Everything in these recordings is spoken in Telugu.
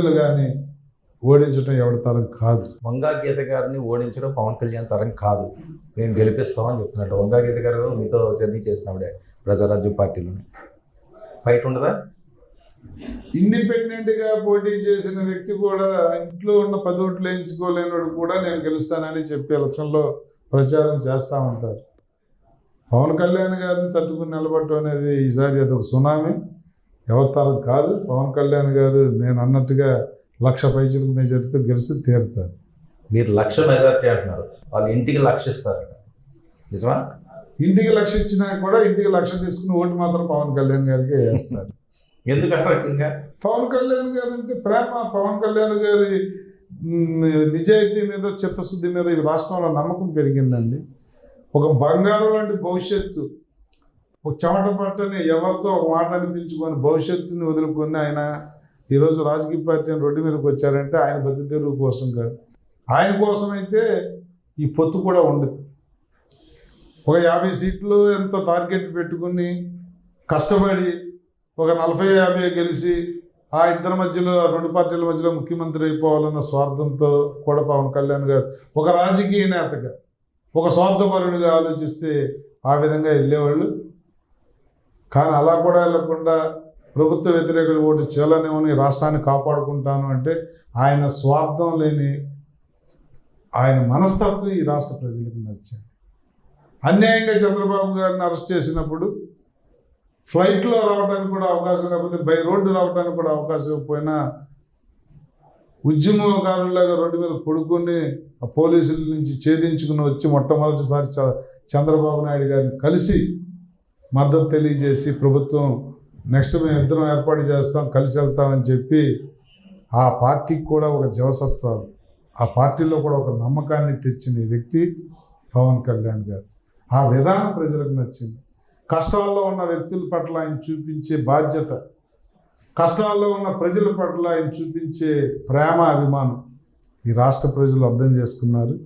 కానీ ఓడించడం ఎవరి తరం కాదు. వంగా గీత గారిని ఓడించడం పవన్ కళ్యాణ్ తరం కాదు. మేము గెలిపిస్తామని చెప్తున్నట్టు వంగా గీత గారు మీతో జర్నీ చేసినప్పుడే ప్రజారాజ్యం పార్టీలోని. ఫైట్ ఉండదా? ఇండిపెండెంట్గా పోటీ చేసిన వ్యక్తి కూడా ఇంట్లో ఉన్న పది ఓట్లు వేయించుకోలేనివాడు కూడా నేను గెలుస్తానని చెప్పి ఎలక్షన్లో ప్రచారం చేస్తూ ఉంటారు. పవన్ కళ్యాణ్ గారిని తట్టుకుని నిలబడటం అనేది ఈసారి అదొక సునామీ. ఎవతరం? కాదు పవన్ కళ్యాణ్ గారు నేను అన్నట్టుగా లక్ష పైసలకు మెజారిటీతో గెలిచి తీరుతారు. మీరు లక్ష మెజార్టీ అంటున్నారు. వాళ్ళు ఇంటికి లక్షిస్తారట నిజమా? ఇంటికి లక్ష ఇచ్చినా కూడా ఇంటికి లక్ష తీసుకుని ఓటు మాత్రం పవన్ కళ్యాణ్ గారికి వేస్తారు. ఎందుకు ఆ రకంగా పవన్ కళ్యాణ్ గారు అంటే ప్రేమ. పవన్ కళ్యాణ్ గారి నిజాయితీ మీద చిత్తశుద్ధి మీద ఈ రాష్ట్రంలో నమ్మకం పెరిగిందండి. ఒక బంగారం లాంటి భవిష్యత్తు ఒక చెమట పట్టని ఎవరితో ఒక మాట అనిపించుకొని భవిష్యత్తుని వదులుకొని ఆయన ఈరోజు రాజకీయ పార్టీ రోడ్డు మీదకి వచ్చారంటే ఆయన బతుకుతెరువు కోసం కాదు. ఆయన కోసం అయితే ఈ పొత్తు కూడా ఉండదు. ఒక యాభై సీట్లు ఎంతో టార్గెట్ పెట్టుకుని కష్టపడి ఒక నలభై యాభై గెలిచి ఆ ఇద్దరి మధ్యలో రెండు పార్టీల మధ్యలో ముఖ్యమంత్రి అయిపోవాలన్న స్వార్థంతో కూడా పవన్ కళ్యాణ్ గారు ఒక రాజకీయ నేతగా ఒక స్వార్థపరుడిగా ఆలోచిస్తే ఆ విధంగా వెళ్ళేవాళ్ళు. కానీ అలా కూడా వెళ్ళకుండా ప్రభుత్వ వ్యతిరేకులు ఓటు చేయాలనేమని రాష్ట్రాన్ని కాపాడుకుంటాను అంటే ఆయన స్వార్థం లేని ఆయన మనస్తత్వం ఈ రాష్ట్ర ప్రజలకు నచ్చింది. అన్యాయంగా చంద్రబాబు గారిని అరెస్ట్ చేసినప్పుడు ఫ్లైట్లో రావడానికి కూడా అవకాశం లేకపోతే బై రోడ్డు రావడానికి కూడా అవకాశం ఇవ్వకపోయినా ఉద్యమకారులాగా రోడ్డు మీద పడుకొని ఆ పోలీసుల నుంచి ఛేదించుకుని వచ్చి మొట్టమొదటిసారి చ- చంద్రబాబు నాయుడు గారిని కలిసి మద్దతు తెలియజేసి ప్రభుత్వం నెక్స్ట్ మేము ఇద్దరం ఏర్పాటు చేస్తాం కలిసి వెళ్తామని చెప్పి ఆ పార్టీకి కూడా ఒక జవసత్వాలు ఆ పార్టీలో కూడా ఒక నమ్మకాన్ని తెచ్చిన వ్యక్తి పవన్ కళ్యాణ్ గారు. ఆ విధానం ప్రజలకు నచ్చింది. కష్టాల్లో ఉన్న వ్యక్తుల పట్ల ఆయన చూపించే బాధ్యత కష్టాల్లో ఉన్న ప్రజల పట్ల ఆయన చూపించే ప్రేమ అభిమానం ఈ రాష్ట్ర ప్రజలు అర్థం చేసుకున్నారు.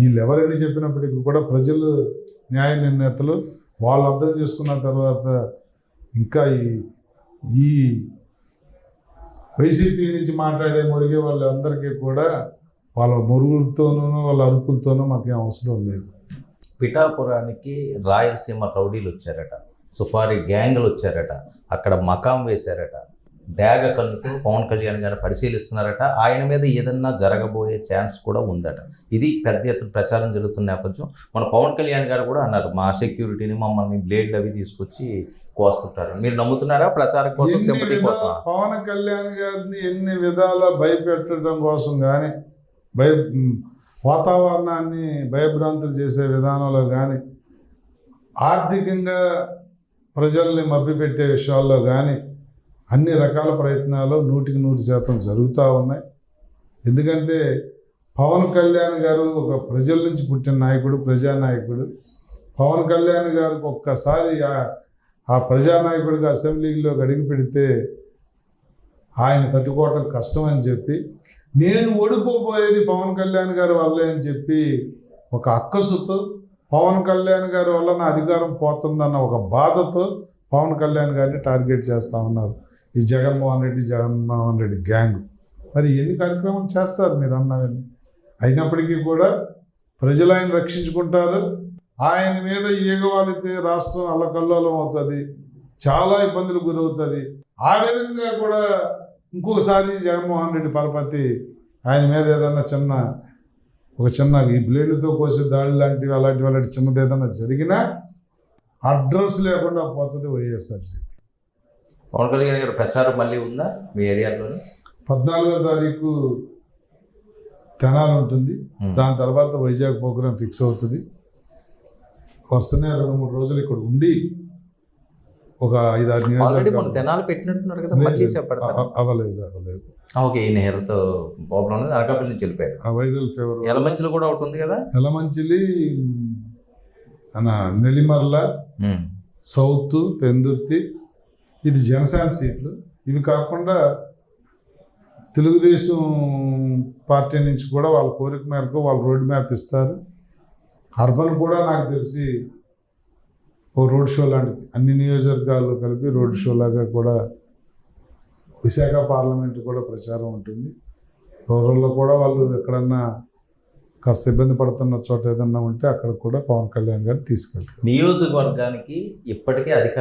వీళ్ళు ఎవరని చెప్పినప్పటికీ కూడా ప్రజలు న్యాయ నిర్ణేతలు వాళ్ళు అర్థం చేసుకున్న తర్వాత ఇంకా ఈ ఈ వైసీపీ నుంచి మాట్లాడే మురిగే వాళ్ళందరికీ కూడా వాళ్ళ మురుగులతోనూ వాళ్ళ అరుపులతోనూ మాకేం అవసరం లేదు. పిఠాపురానికి రాయలసీమ రౌడీలు వచ్చారట. సుఫారీ గ్యాంగ్లు వచ్చారట. అక్కడ మకాం వేశారట. డాగ కన్నుతో పవన్ కళ్యాణ్ గారు పరిశీలిస్తున్నారట. ఆయన మీద ఏదన్నా జరగబోయే ఛాన్స్ కూడా ఉందట. ఇది పెద్ద ఎత్తున ప్రచారం జరుగుతున్న నేపథ్యం. మన పవన్ కళ్యాణ్ గారు కూడా అన్నారు మా సెక్యూరిటీని మమ్మల్ని బ్లేడ్లు అవి తీసుకొచ్చి కోస్తుంటారు మీరు నమ్ముతున్నారా ప్రచారం కోసం సింపతి కోసం పవన్ కళ్యాణ్ గారిని ఎన్ని విధాల భయపెట్టడం కోసం కానీ భయ వాతావరణాన్ని భయభ్రాంతులు చేసే విధానంలో కానీ ఆర్థికంగా ప్రజల్ని మభ్యపెట్టే విషయాల్లో కానీ అన్ని రకాల ప్రయత్నాలు నూటికి నూరు శాతం జరుగుతూ ఉన్నాయి. ఎందుకంటే పవన్ కళ్యాణ్ గారు ఒక ప్రజల నుంచి పుట్టిన నాయకుడు ప్రజానాయకుడు. పవన్ కళ్యాణ్ గారికి ఒక్కసారి ఆ- ప్రజానాయకుడిగా అసెంబ్లీలో అడిగి పెడితే ఆయన తట్టుకోవటం కష్టం అని చెప్పి నేను ఓడిపోబోయేది పవన్ కళ్యాణ్ గారి వల్లే అని చెప్పి ఒక అక్కసుతో పవన్ కళ్యాణ్ గారి వల్ల నా అధికారం పోతుందన్న ఒక బాధతో పవన్ కళ్యాణ్ గారిని టార్గెట్ చేస్తూ ఉన్నారు. ఈ జగన్మోహన్ రెడ్డి జగన్మోహన్ రెడ్డి గ్యాంగ్. మరి ఎన్ని కార్యక్రమాలు చేస్తారు మీరు అన్నవన్నీ అయినప్పటికీ కూడా ప్రజలు ఆయన రక్షించుకుంటారు. ఆయన మీద ఈగవాళ్ళైతే రాష్ట్రం అల్లకల్లోలం అవుతుంది చాలా ఇబ్బందులు గురవుతుంది. ఆ విధంగా కూడా ఇంకొకసారి జగన్మోహన్ రెడ్డి పరపతి ఆయన మీద ఏదన్నా చిన్న ఒక చిన్న ఈ బ్లేడ్లతో కోసే దాడి లాంటివి అలాంటివి అలాంటి చిన్నది ఏదన్నా జరిగినా అడ్రస్ లేకుండా పోతుంది వైఎస్ఆర్సీ పవన్ కళ్యాణ్ గారి ప్రచారం మళ్ళీ ఉందా మీ ఏరియాలోని? పద్నాలుగో తారీఖు తెనాలి ఉంటుంది. దాని తర్వాత వైజాగ్ ప్రోగ్రాం ఫిక్స్ అవుతుంది. వస్తూనే రెండు మూడు రోజులు ఇక్కడ ఉండి ఒక ఐదు ఆరు నియోజకవర్గాలు. తెనాలు పెట్టినట్టున్నారు కదా మళ్ళీ అవ్వలేదు అవ్వలేదు. ఓకే ఈయన హెయిర్తో ప్రాబ్లం ఉంది అనకాపల్లి నుంచి వెళ్ళిపోయారు. ఆ వైరల్ ఫీవర్. ఎలమంచిలో కూడా ఒకటి ఉంది కదా? ఎలమంచిలి నెల్లిమర్ల ఉమ్. సౌత్ పెందుర్తి ఇది జనసేన సీట్లు. ఇవి కాకుండా తెలుగుదేశం పార్టీ నుంచి కూడా వాళ్ళ కోరిక మేరకు వాళ్ళు రోడ్ మ్యాప్ ఇస్తారు. అర్బన్ కూడా నాకు తెలిసి ఓ రోడ్ షో లాంటిది. అన్ని నియోజకవర్గాలు కలిపి రోడ్ షో లాగా కూడా విశాఖ పార్లమెంట్ కూడా ప్రచారం ఉంటుంది. రూరల్లో కూడా వాళ్ళు ఎక్కడన్నా కాస్త ఇబ్బంది పడుతున్న చోట ఏదన్నా ఉంటే అక్కడ కూడా పవన్ కళ్యాణ్ గారు తీసుకెళ్తారు. నియోజకవర్గానికి ఇప్పటికే అధికారం